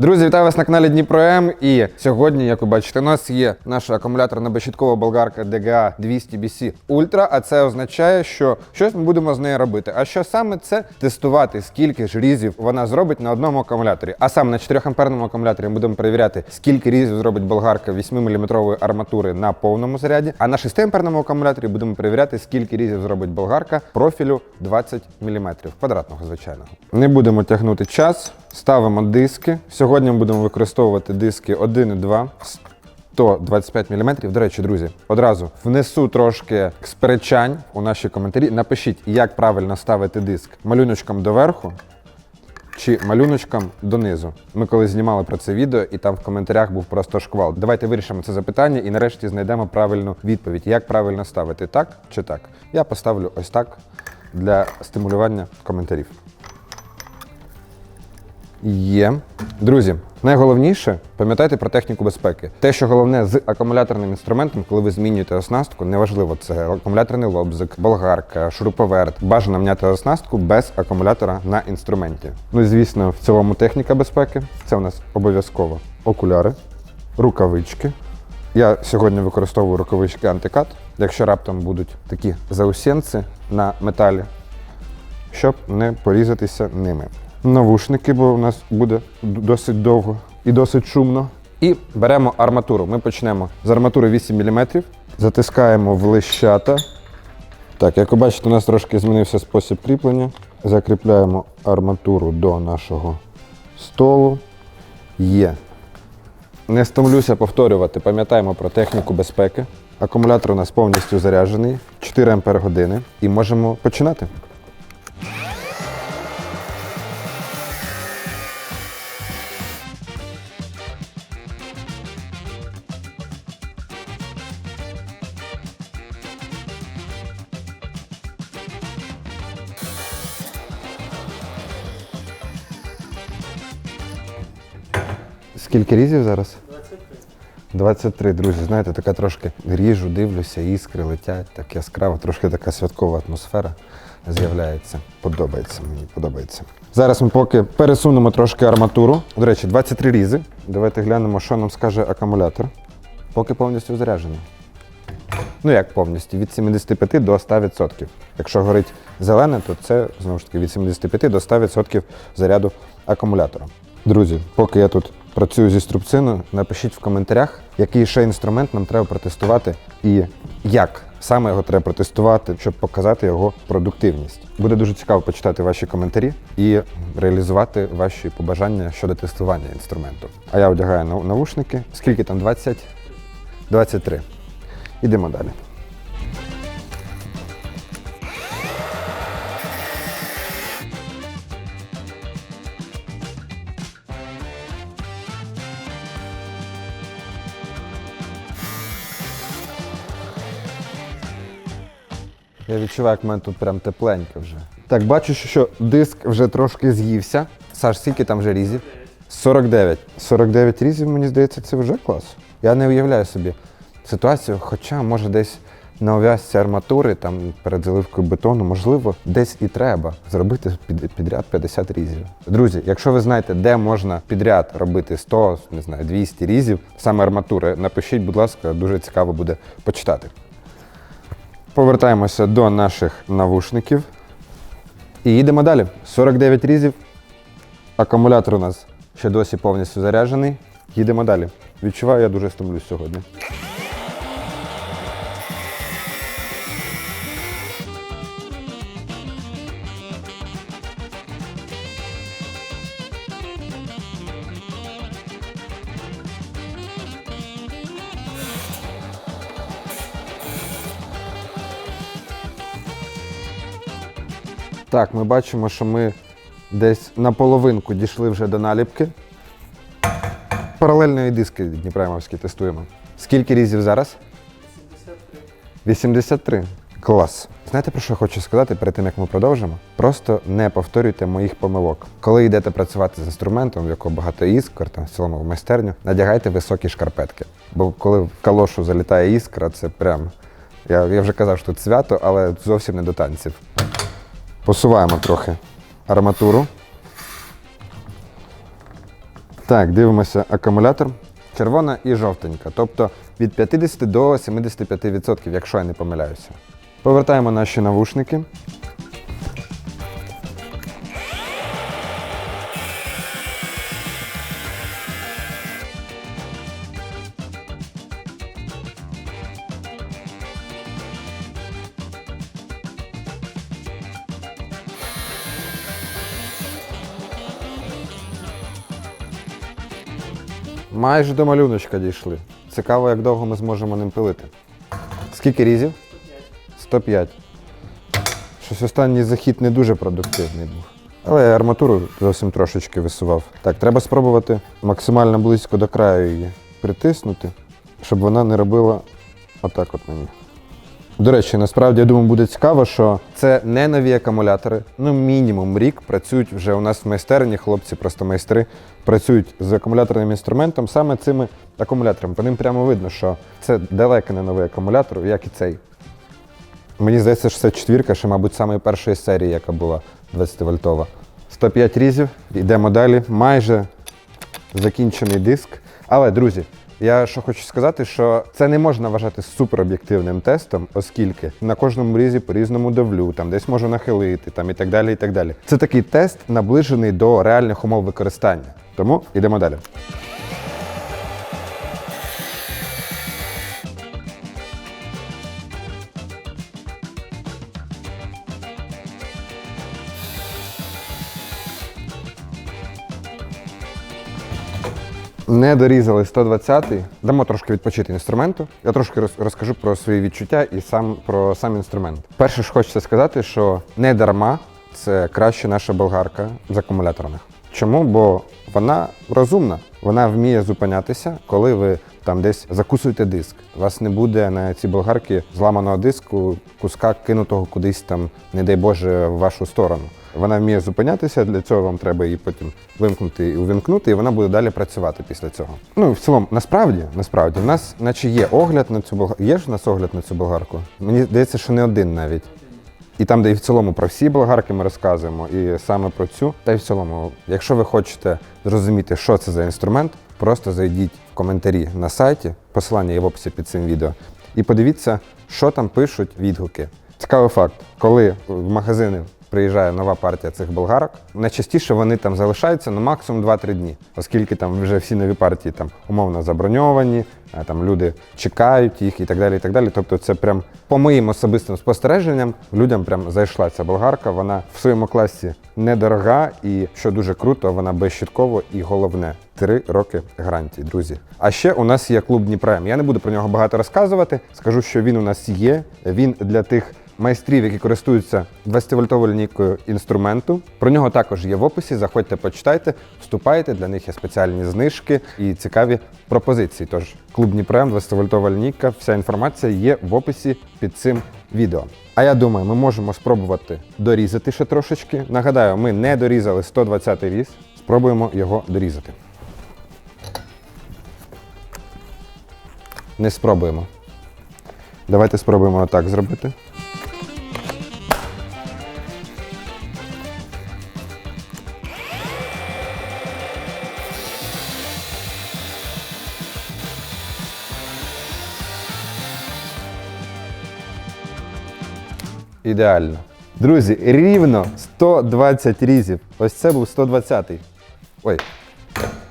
Друзі, вітаю вас на каналі Дніпро М. І сьогодні, як ви бачите, у нас є наша акумуляторна безщіткова болгарка DGA 200 BC Ultra, а це означає, що щось ми будемо з нею робити. А що саме це тестувати, скільки ж різів вона зробить на одному акумуляторі. А саме на 4 амперному акумуляторі ми будемо перевіряти, скільки різів зробить болгарка 8-мм арматури на повному заряді. А на 6 амперному акумуляторі будемо перевіряти, скільки різів зробить болгарка профілю 20 мм, квадратного, звичайного. Не будемо тягнути час. Ставимо диски. Сьогодні ми будемо використовувати диски 1 і 2. 125 мм. До речі, друзі, одразу внесу трошки сперечань у наші коментарі. Напишіть, як правильно ставити диск малюночком доверху чи малюночком донизу. Ми коли знімали про це відео, і там в коментарях був просто шквал. Давайте вирішимо це запитання і нарешті знайдемо правильну відповідь. Як правильно ставити так чи так? Я поставлю ось так для стимулювання коментарів. Є. Друзі, найголовніше пам'ятайте про техніку безпеки. Те, що головне з акумуляторним інструментом, коли ви змінюєте оснастку, неважливо, це акумуляторний лобзик, болгарка, шуруповерт. Бажано міняти оснастку без акумулятора на інструменті. Ну і звісно, в цілому техніка безпеки. Це у нас обов'язково окуляри, рукавички. Я сьогодні використовую рукавички антикат. Якщо раптом будуть такі заусенці на металі, щоб не порізатися ними. Навушники, бо у нас буде досить довго і досить шумно. І беремо арматуру. Ми почнемо з арматури 8 мм, затискаємо в лищата. Так, як ви бачите, у нас трошки змінився спосіб кріплення. Закріпляємо арматуру до нашого столу. Є. Не стомлюся повторювати, пам'ятаємо про техніку безпеки. Акумулятор у нас повністю заряджений, 4 Ампер години, і можемо починати. Скільки різів зараз? 23. 23, друзі. Знаєте, така трошки ріжу, дивлюся, іскри летять, так яскраво, трошки така святкова атмосфера з'являється. Подобається мені, подобається. Зараз ми поки пересунемо трошки арматуру. До речі, 23 різи. Давайте глянемо, що нам скаже акумулятор. Поки повністю заряджений. Ну як повністю, від 75 до 100%. Якщо горить зелене, то це знову ж таки від 75 до 100% заряду акумулятора. Друзі, поки я тут працюю зі струбциною, напишіть в коментарях, який ще інструмент нам треба протестувати і як саме його треба протестувати, щоб показати його продуктивність. Буде дуже цікаво почитати ваші коментарі і реалізувати ваші побажання щодо тестування інструменту. А я одягаю нав- навушники. Скільки там? 20? 23. Ідемо далі. Я відчуваю, як в мене тут прям тепленько вже. Так, бачу, що- диск вже трошки з'ївся. Саш, скільки там вже різів? 49. 49 різів, мені здається, це вже клас. Я не уявляю собі ситуацію, хоча, може, десь на ув'язці арматури, там перед заливкою бетону, можливо, десь і треба зробити під, підряд 50 різів. Друзі, якщо ви знаєте, де можна підряд робити 100, не знаю, 200 різів, саме арматури, напишіть, будь ласка, дуже цікаво буде почитати. Повертаємося до наших навушників. І їдемо далі. 49 різів. Акумулятор у нас ще досі повністю заряджений. Їдемо далі. Відчуваю, я дуже стомлюсь сьогодні. Так, ми бачимо, що ми десь на половинку дійшли вже до наліпки. Паралельної диски Дніпремовські тестуємо. Скільки різів зараз? 83. 83. Клас. Знаєте, про що я хочу сказати перед тим, як ми продовжимо? Просто не повторюйте моїх помилок. Коли йдете працювати з інструментом, в якого багато іскор, там в цілому в майстерню, надягайте високі шкарпетки. Бо коли в калошу залітає іскра, це прям. Я, я вже казав, що тут свято, але зовсім не до танців. Посуваємо трохи арматуру. Так, дивимося акумулятор. Червона і жовтенька, тобто від 50 до 75%, якщо я не помиляюся. Повертаємо наші навушники. Майже до малюночка дійшли. Цікаво, як довго ми зможемо ним пилити. Скільки різів? 105. Щось останній захід не дуже продуктивний був. Але я арматуру зовсім трошечки висував. Так, треба спробувати максимально близько до краю її притиснути, щоб вона не робила отак от мені. До речі, насправді я думаю, буде цікаво, що це не нові акумулятори. Ну, мінімум рік працюють вже у нас в майстерні, хлопці, просто майстри, працюють з акумуляторним інструментом, саме цими акумуляторами. По ним прямо видно, що це далеко не новий акумулятор, як і цей. Мені здається, що це четвірка, ще, мабуть, самої першої серії, яка була 20-вольтова. 105 різів, йдемо далі. Майже закінчений диск. Але, друзі, я що хочу сказати, що це не можна вважати супероб'єктивним тестом, оскільки на кожному різі по-різному давлю, там десь можу нахилити, там і так далі. і так далі. Це такий тест, наближений до реальних умов використання. Тому йдемо далі. Не дорізали 120-й. Дамо трошки відпочити інструменту. Я трошки роз- розкажу про свої відчуття і сам про сам інструмент. Перше ж хочеться сказати, що не дарма це краще наша болгарка з акумуляторних. Чому? Бо вона розумна, вона вміє зупинятися, коли ви там десь закусуєте диск. У вас не буде на цій болгарці зламаного диску, куска кинутого кудись там, не дай Боже, в вашу сторону. Вона вміє зупинятися, для цього вам треба її потім вимкнути і увімкнути, і вона буде далі працювати після цього. Ну, в цілому, насправді, насправді, в нас, наче є огляд на цю болгарку. Є ж у нас огляд на цю болгарку? Мені здається, що не один навіть. І там, де і в цілому про всі болгарки ми розказуємо, і саме про цю. Та й в цілому, якщо ви хочете зрозуміти, що це за інструмент, просто зайдіть в коментарі на сайті, посилання є в описі під цим відео, і подивіться, що там пишуть відгуки. Цікавий факт, коли в магазини приїжджає нова партія цих болгарок, найчастіше вони там залишаються на максимум 2-3 дні, оскільки там вже всі нові партії там умовно заброньовані, а там люди чекають їх і так далі. і так далі. Тобто, це прям по моїм особистим спостереженням людям прям зайшла ця болгарка. Вона в своєму класі недорога і що дуже круто, вона безщітково і головне. Три роки гарантії, друзі. А ще у нас є клуб Дніпром. Я не буду про нього багато розказувати. Скажу, що він у нас є. Він для тих майстрів, які користуються 20-вольтовою лінійкою інструменту. Про нього також є в описі. Заходьте, почитайте, вступайте. Для них є спеціальні знижки і цікаві пропозиції. Тож клуб Дніпром, 20-вольтова лінійка, вся інформація є в описі під цим відео. А я думаю, ми можемо спробувати дорізати ще трошечки. Нагадаю, ми не дорізали 120-й різ. Спробуємо його дорізати. Не спробуємо. Давайте спробуємо отак зробити. Ідеально. Друзі, рівно 120 різів. Ось це був 120-й. Ой.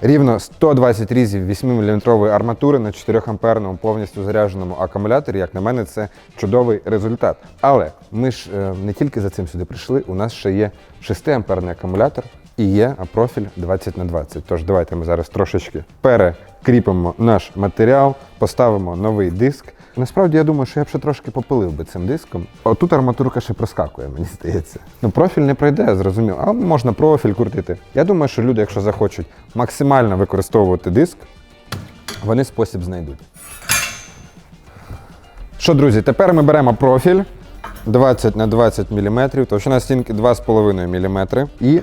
Рівно 120 різів 8-мм арматури на 4-амперному повністю зарядженому акумуляторі. Як на мене, це чудовий результат. Але ми ж е, не тільки за цим сюди прийшли, у нас ще є 6-амперний акумулятор і є профіль 20 на 20. Тож давайте ми зараз трошечки перекріпимо наш матеріал, поставимо новий диск. Насправді я думаю, що я б ще трошки попилив би цим диском. Отут арматурка ще проскакує, мені здається. Ну, профіль не пройде, зрозуміло. А можна профіль крутити. Я думаю, що люди, якщо захочуть максимально використовувати диск, вони спосіб знайдуть. Що, друзі, тепер ми беремо профіль 20 на 20 мм, товщина стінки 2,5 мм, і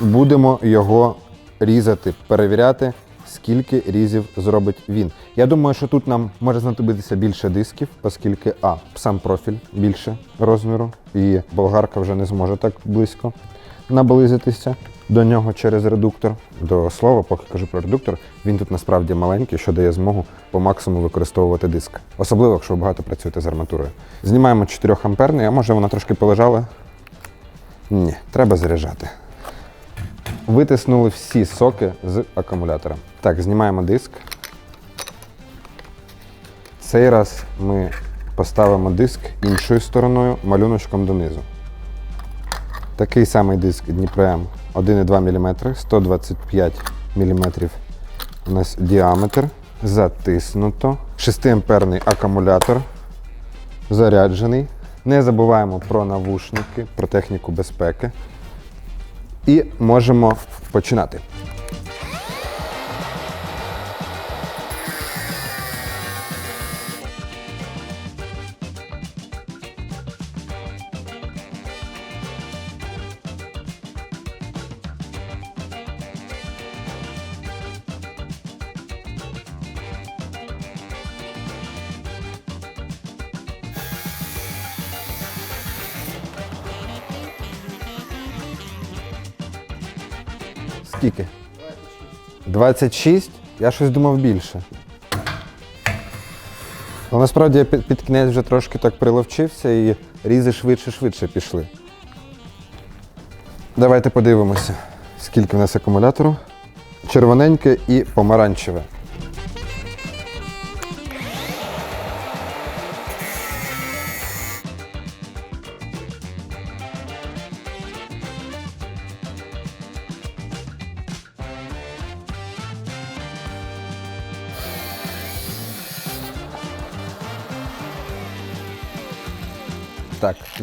будемо його різати, перевіряти, скільки різів зробить він. Я думаю, що тут нам може знадобитися більше дисків, оскільки А, сам профіль більше розміру, і болгарка вже не зможе так близько наблизитися. до нього через редуктор. До слова, поки кажу про редуктор, він тут насправді маленький, що дає змогу по максимуму використовувати диск. Особливо, якщо ви багато працюєте з арматурою. Знімаємо 4 амперний, а може вона трошки полежала. Ні, треба заряджати. Витиснули всі соки з акумулятора. Так, знімаємо диск. Цей раз ми поставимо диск іншою стороною, малюночком донизу. Такий самий диск Дніпрем 1,2 мм, 125 мм у нас діаметр. Затиснуто. 6-амперний акумулятор заряджений. Не забуваємо про навушники, про техніку безпеки. І можемо починати. Скільки? 26? Я щось думав більше. Але насправді я під кінець вже трошки так приловчився і різи швидше-швидше пішли. Давайте подивимося, скільки в нас акумулятору. Червоненьке і помаранчеве.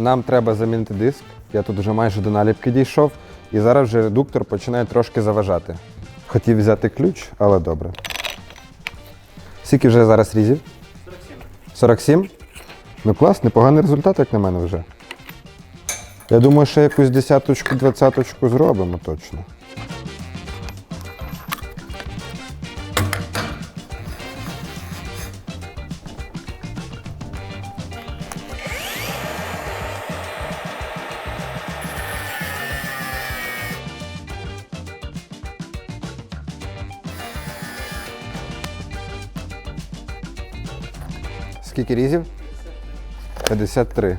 Нам треба замінити диск. Я тут вже майже до наліпки дійшов, і зараз вже редуктор починає трошки заважати. Хотів взяти ключ, але добре. Скільки вже зараз різів? 47. 47? Ну клас, непоганий результат, як на мене вже. Я думаю, ще якусь десяточку, двадцяточку зробимо точно. Скільки різів? 53.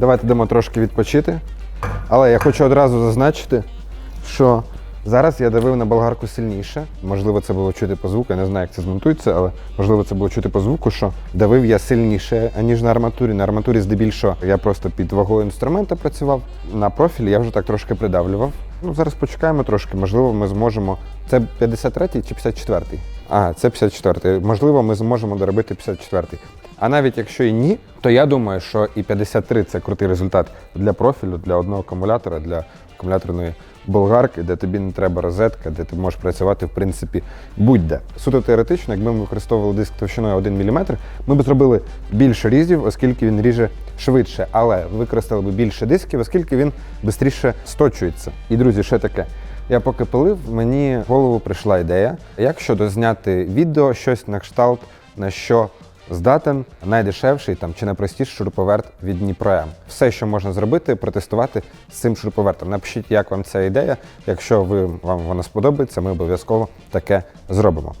Давайте дамо трошки відпочити. Але я хочу одразу зазначити, що зараз я давив на болгарку сильніше. Можливо, це було чути по звуку, я не знаю, як це змонтується, але можливо це було чути по звуку, що давив я сильніше, аніж на арматурі. На арматурі здебільшого я просто під вагою інструмента працював. На профілі я вже так трошки придавлював. Ну, зараз почекаємо трошки, можливо, ми зможемо. Це 53-й чи 54-й? А, це 54-й. Можливо, ми зможемо доробити 54-й. А навіть якщо і ні, то я думаю, що і 53 це крутий результат для профілю, для одного акумулятора, для акумуляторної болгарки, де тобі не треба розетка, де ти можеш працювати в принципі будь-де. Суто теоретично, якби ми використовували диск товщиною 1 мм, ми б зробили більше різів, оскільки він ріже швидше, але використали б більше дисків, оскільки він швидше сточується. І друзі, ще таке. Я поки пилив, мені в голову прийшла ідея, як щодо зняти відео, щось на кшталт, на що здатен найдешевший там чи найпростіший шуруповерт від Дніпром. Все, що можна зробити, протестувати з цим шуруповертом. Напишіть, як вам ця ідея. Якщо ви вам вона сподобається, ми обов'язково таке зробимо.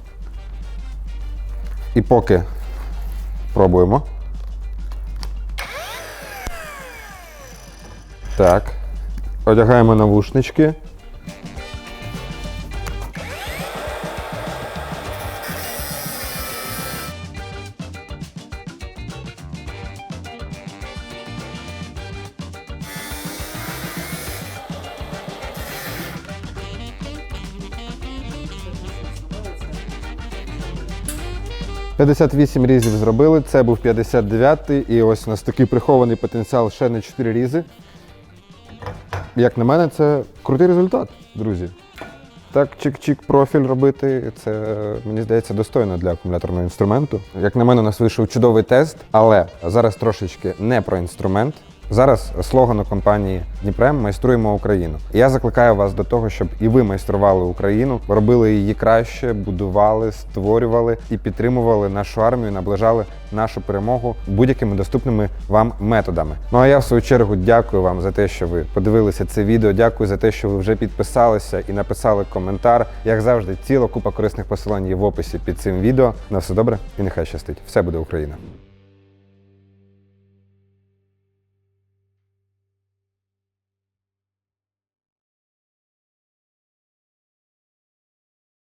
І поки пробуємо. Так. Одягаємо навушнички. – 58 різів зробили, це був 59-й, і ось у нас такий прихований потенціал ще на 4 різи. Як на мене, це крутий результат, друзі. Так, чик-чик профіль робити, це мені здається достойно для акумуляторного інструменту. Як на мене, у нас вийшов чудовий тест, але зараз трошечки не про інструмент. Зараз слоган у компанії Дніпрем майструємо Україну. Я закликаю вас до того, щоб і ви майстрували Україну, робили її краще, будували, створювали і підтримували нашу армію, наближали нашу перемогу будь-якими доступними вам методами. Ну а я в свою чергу дякую вам за те, що ви подивилися це відео. Дякую за те, що ви вже підписалися і написали коментар. Як завжди, ціла купа корисних посилань є в описі під цим відео. На все добре і нехай щастить. Все буде Україна.